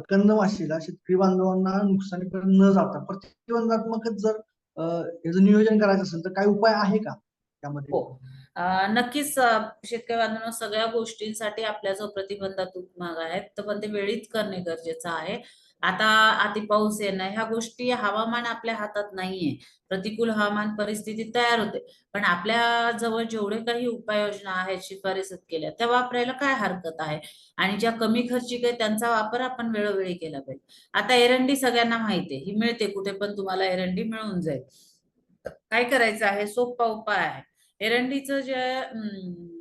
कंदवासीला शेतकरी बांधवांना नुकसानीकडे न जाता प्रतिबंधात्मकच जर याचं नियोजन करायचं असेल तर काय उपाय आहे का त्यामध्ये? हो. नक्कीच शेतकरी बांधवांनो सगळ्या गोष्टींसाठी आपल्या जो प्रतिबंधात्मक मार्ग आहेत तर पण ते वेळीच करणे गरजेचं आहे. आता अति पाऊस येणं ह्या गोष्टी हवामान आपल्या हातात नाहीये. प्रतिकूल हवामान परिस्थिती तयार होते. पण आपल्या जवळ जेवढे काही उपाययोजना आहेत शिफारसीत केल्या त्या वापरायला काय हरकत आहे? आणि ज्या कमी खर्चिक आहे त्यांचा वापर आपण वेळोवेळी केला पाहिजे. आता एरंडी सगळ्यांना माहिती आहे. ही मिळते कुठे पण तुम्हाला एरंडी मिळून जाईल. काय करायचं आहे? सोपा उपाय आहे. एरंडीचं जे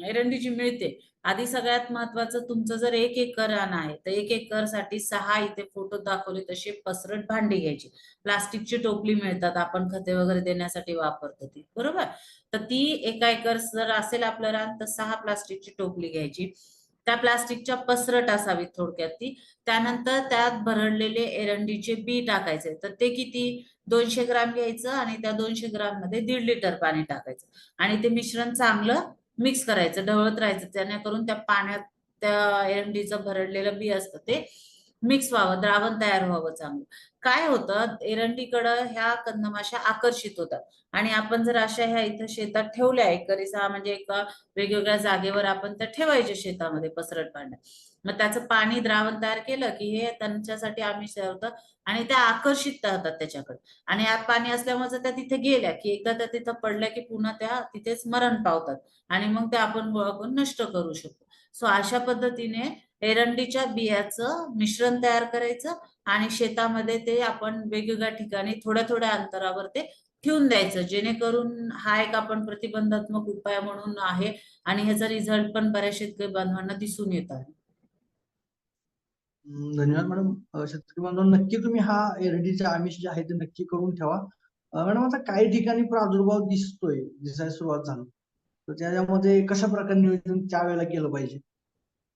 एरंडी जी मिळते. आधी सगळ्यात महत्वाचं तुमचं जर एक एकर रान आहे तर एक एकरसाठी सहा इथे फोटो दाखवले तसे पसरट भांडी घ्यायची. प्लास्टिकची टोपली मिळतात आपण खते वगैरे देण्यासाठी वापरतो ती बरोबर? तर ती एका एकर जर असेल आपलं रान तर सहा प्लास्टिकची टोपली घ्यायची. त्या प्लास्टिकच्या पसरट असावी थोडक्यात ती. त्यानंतर त्यात भरडलेले एरंडीचे बी टाकायचे. तर ते किती? दोनशे ग्राम घ्यायचं आणि त्या दोनशे ग्राममध्ये दीड लिटर पाणी टाकायचं. आणि ते मिश्रण चांगलं मिक्स करायचं ढवळत राहायचं. जेणेकरून त्या पाण्यात त्या एरंडीचं भरडलेलं बी असतं ते. मिक्स व्हावं द्रावण तयार व्हावं चांगलं. काय होतं एरंडीकडं ह्या कंदमाशा आकर्षित होतात. आणि आपण जर अशा ह्या इथं शेतात ठेवल्या एकरीचा म्हणजे एका वेगवेगळ्या जागेवर आपण त्या ठेवायच्या शेतामध्ये पसरट पाण्यात मग त्याचं पाणी द्रावण तयार केलं की हे त्यांच्यासाठी आम्ही होतं आणि त्या आकर्षित होतात त्याच्याकडे. आणि आत पाणी असल्यामुळे त्या तिथे गेल्या की एकदा त्या तिथं पडल्या की पुन्हा त्या तिथेच मरण पावतात. आणि मग ते आपण गोळा नष्ट करू शकतो. सो अशा पद्धतीने एरंडीच्या बियाचं मिश्रण तयार करायचं आणि शेतामध्ये ते आपण वेगवेगळ्या ठिकाणी थोड्या थोड्या अंतरावर ते ठेवून द्यायचं. जेणेकरून हा एक आपण प्रतिबंधात्मक उपाय म्हणून आहे आणि ह्याचा रिझल्ट पण बऱ्याच शेतकरी बांधवांना दिसून येत आहे धन्यवाद मॅडम. शेतकरी बांधव नक्की तुम्ही हा एरडीचा आमिष जे आहे ते नक्की करून ठेवा. मॅडम आता काही ठिकाणी प्रादुर्भाव दिसतोय दिसायला सुरुवात झाली. तर त्याच्यामध्ये कशा प्रकारे नियोजन त्यावेळेला केलं पाहिजे?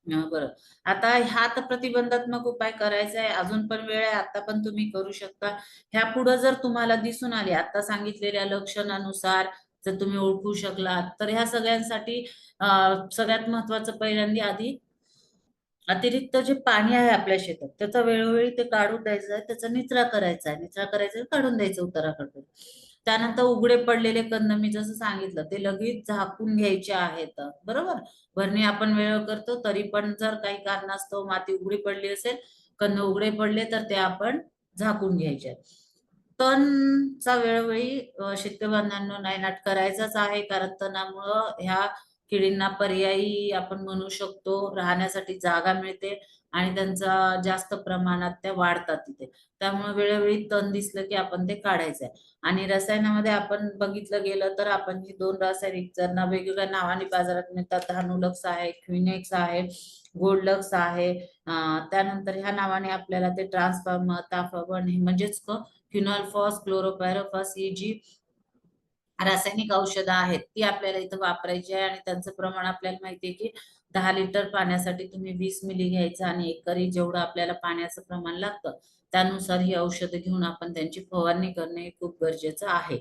बरं. आता ह्या तर प्रतिबंधात्मक उपाय करायचा आहे. अजून पण वेळ आहे. आता पण तुम्ही करू शकता. ह्या पुढे जर तुम्हाला दिसून आली आता सांगितलेल्या लक्षणानुसार जर तुम्ही ओळखू शकलात तर ह्या सगळ्यांसाठी सगळ्यात महत्वाचं पहिल्यांदा आधी अतिरिक्त जे पाणी आहे आपल्या शेतात त्याचा वेळोवेळी ते काढून द्यायचं आहे. त्याचा निचरा करायचा आहे. निचरा करायचा आहे, काढून द्यायचं उताराकडून त्यानंतर उघडे पडलेले कंद मी जसं सांगितलं ते लगेच झाकून घ्यायचे आहेत बरोबर? भरणी आपण वेळ करतो तरी पण जर काही कारणास्तव माती उघडी पडली असेल कंद उघडे पडले तर ते आपण झाकून घ्यायचे. तणचा वेळोवेळी शेतकरी बांधवांनो नायनाट करायचाच आहे कारण तणामुळं ह्या किडींना पर्यायी आपण म्हणू शकतो राहण्यासाठी जागा मिळते आणि त्यांचा जास्त प्रमाणात त्या वाढतात तिथे. त्यामुळे वेळोवेळी तण दिसलं की आपण ते काढायचं आहे आणि रसायनामध्ये आपण बघितलं गेलं तर आपण ही दोन रासायनिक जर वेगवेगळ्या नावाने बाजारात मिळतात धानुलक्स आहे क्विनेक्स आहे गोल्डलक्स आहे त्यानंतर ह्या नावाने आपल्याला ते ट्रान्सफॉर्मर ताफाबन हे म्हणजेच क्युनॉल्फॉस क्लोरोपॅरोफॉस ही जी रासायनिक औषधं आहेत ती आपल्याला इथं वापरायची आहे आणि त्यांचं प्रमाण आपल्याला माहितीये की दहा लिटर पाण्यासाठी तुम्ही वीस मिली घ्यायचं आणि एकरी जेवढं आपल्याला पाण्याचं प्रमाण लागतं त्यानुसार ही औषधं घेऊन आपण त्यांची फवारणी करणे खूप गरजेचं आहे.